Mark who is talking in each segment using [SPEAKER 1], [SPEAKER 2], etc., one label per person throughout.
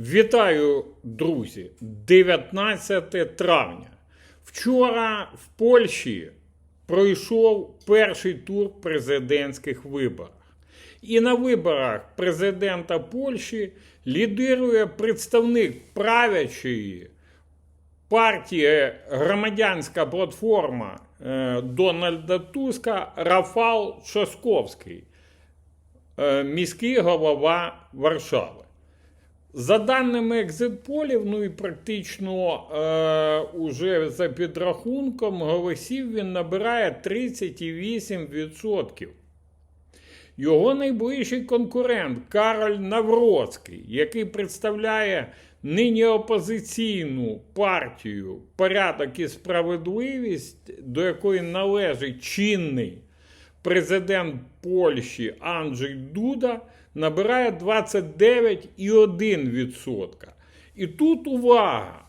[SPEAKER 1] Вітаю, друзі! 19 травня. Вчора в Польщі пройшов перший тур президентських виборів. І на виборах президента Польщі лідирує представник правлячої партії Громадянська платформа е, Дональда Туска Рафал Часковський, е, міський голова Варшави. За даними екзитполів, ну і практично е, уже за підрахунком голосів він набирає 38%. Його найближчий конкурент Кароль Навроцький, який представляє нині опозиційну партію Порядок і справедливість, до якої належить чинний президент Польщі Анджей Дуда, набирає 29,1%. І тут увага!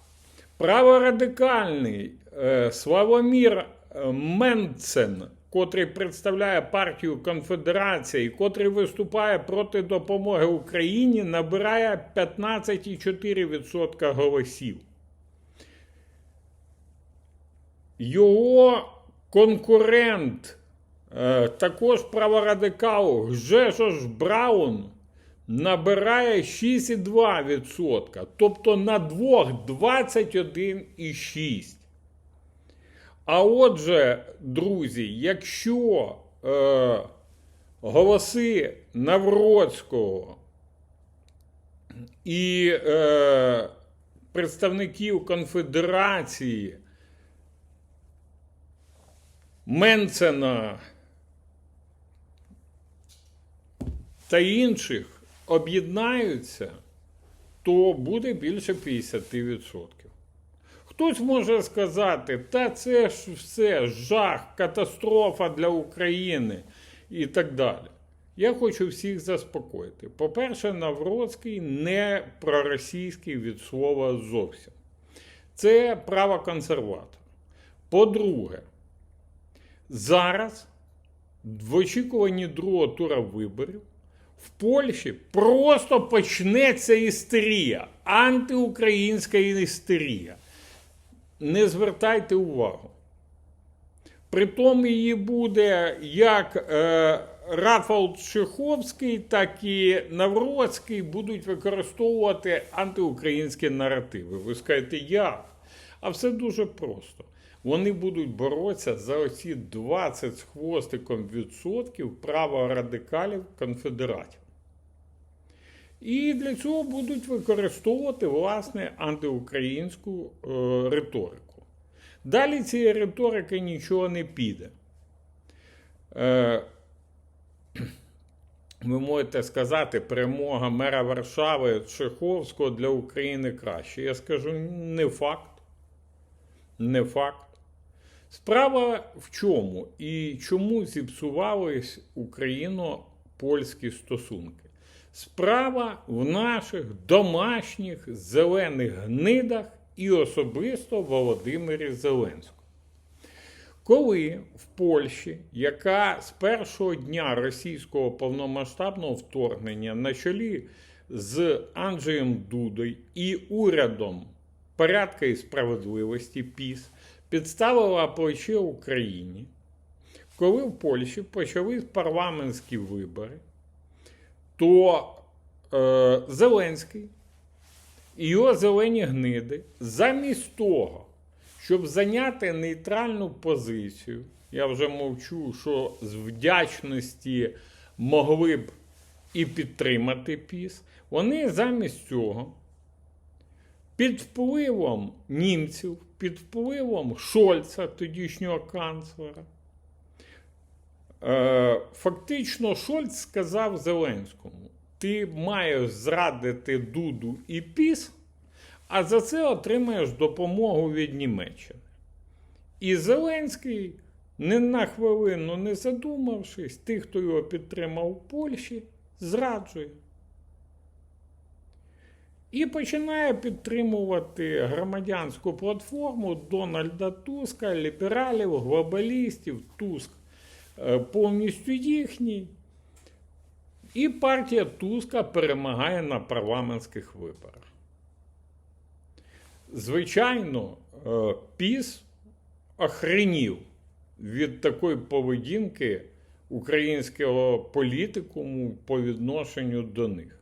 [SPEAKER 1] Праворадикальний е, Славомір е, Менцен, котрий представляє партію Конфедерація і котрий виступає проти допомоги Україні, набирає 15,4% голосів. Його конкурент, також праворадикал Гжешош Браун, набирає 6,2%, тобто на двох 21,6%. А отже, друзі, якщо е, голоси Навроцького і е, представників Конфедерації Менцена та інших об'єднаються, то буде більше 50%. Хтось може сказати, та це ж все жах, катастрофа для України і так далі. Я хочу всіх заспокоїти. По-перше, Навроцький не проросійський від слова зовсім. Це правоконсерватор. По-друге, зараз, в очікуванні другого тура виборів, в Польщі просто почнеться істерія, антиукраїнська істерія. Не звертайте увагу. Притом її буде як е, Рафал Чеховський, так і Навроцький будуть використовувати антиукраїнські наративи. Ви скажете, як? А все дуже просто. Вони будуть боротися за оці 20 з хвостиком відсотків праворадикалів конфедератів. І для цього будуть використовувати власне антиукраїнську е, риторику. Далі цієї риторики нічого не піде. Е, ви можете сказати, перемога мера Варшави Чеховського для України краще. Я скажу, не факт. Не факт. Справа в чому і чому зіпсувались україно-польські стосунки? Справа в наших домашніх зелених гнидах і особисто Володимирі Зеленському. Коли в Польщі, яка з першого дня російського повномасштабного вторгнення на чолі з Анджеєм Дудою і урядом порядка і справедливості ПІС підставила плече Україні, коли в Польщі почались парламентські вибори, то е, Зеленський і його зелені гниди замість того, щоб зайняти нейтральну позицію, я вже мовчу, що з вдячності могли б і підтримати піс, вони замість цього під впливом німців, під впливом Шольца, тодішнього канцлера, е, фактично Шольц сказав Зеленському: ти маєш зрадити Дуду і Піс, а за це отримаєш допомогу від Німеччини. І Зеленський, не на хвилину не задумавшись, тих, хто його підтримав в Польщі, зраджує. І починає підтримувати громадянську платформу Дональда Туска, лібералів, глобалістів, Туск е, повністю їхній. І партія Туска перемагає на парламентських виборах. Звичайно, е, піс охренів від такої поведінки українського політикуму по відношенню до них.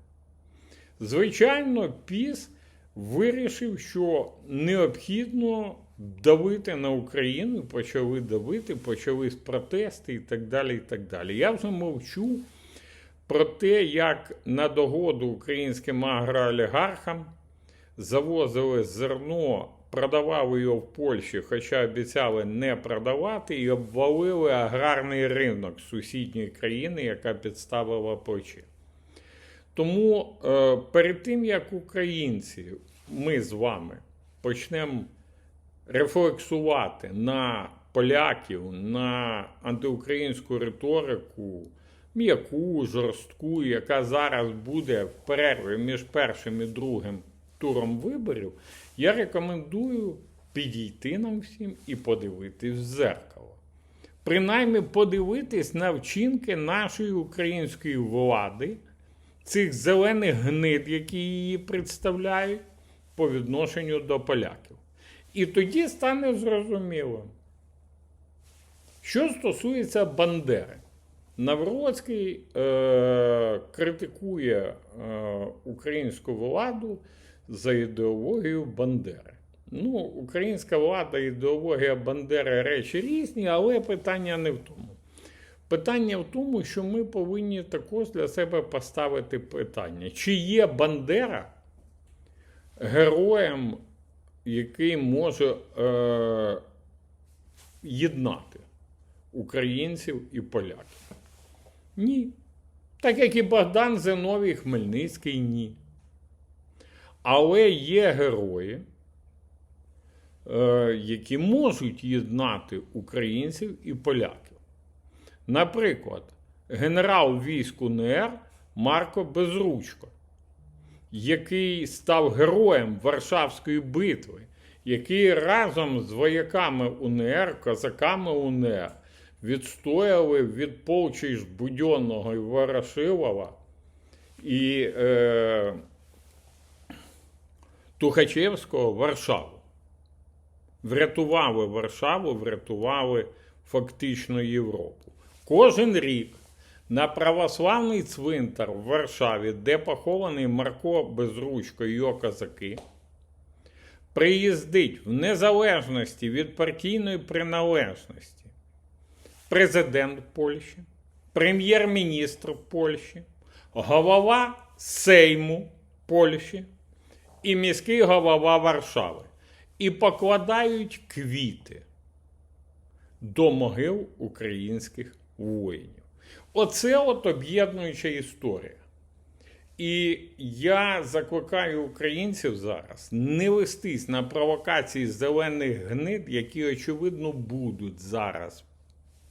[SPEAKER 1] Звичайно, піс вирішив, що необхідно давити на Україну, почали давити, почались протести і так далі. і так далі. Я вже мовчу про те, як на догоду українським агроолігархам завозили зерно, продавали його в Польщі, хоча обіцяли не продавати, і обвалили аграрний ринок сусідньої країни, яка підставила плечі. Тому е, перед тим, як українці, ми з вами почнемо рефлексувати на поляків, на антиукраїнську риторику, м'яку, жорстку, яка зараз буде в перерві між першим і другим туром виборів, я рекомендую підійти нам всім і подивитись в зеркало. Принаймні подивитись на вчинки нашої української влади, цих зелених гнид, які її представляють, по відношенню до поляків. І тоді стане зрозуміло. Що стосується Бандери, Навроцький е- критикує е- українську владу за ідеологію Бандери. Ну, українська влада, ідеологія Бандери речі різні, але питання не в тому. Питання в тому, що ми повинні також для себе поставити питання, чи є Бандера героєм, який може е- єднати українців і поляків? Ні. Так як і Богдан Зиновій Хмельницький, ні. Але є герої, е, які можуть єднати українців і поляків. Наприклад, генерал військ УНР Марко Безручко, який став героєм Варшавської битви, який разом з вояками УНР, козаками УНР відстояли від полчищ Будьонного і Ворошилова і е, Тухачевського Варшаву. Врятували Варшаву, врятували фактично Європу. Кожен рік на православний цвинтар в Варшаві, де похований Марко Безручко і його козаки, приїздить в незалежності від партійної приналежності президент Польщі, прем'єр-міністр Польщі, голова Сейму Польщі і міський голова Варшави. І покладають квіти до могил українських воїнів. Оце от об'єднуюча історія. І я закликаю українців зараз не вестись на провокації зелених гнид, які, очевидно, будуть зараз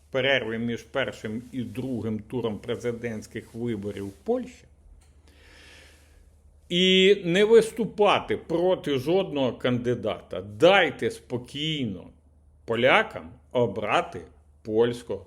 [SPEAKER 1] в перерві між першим і другим туром президентських виборів в Польщі. І не виступати проти жодного кандидата. Дайте спокійно полякам обрати польського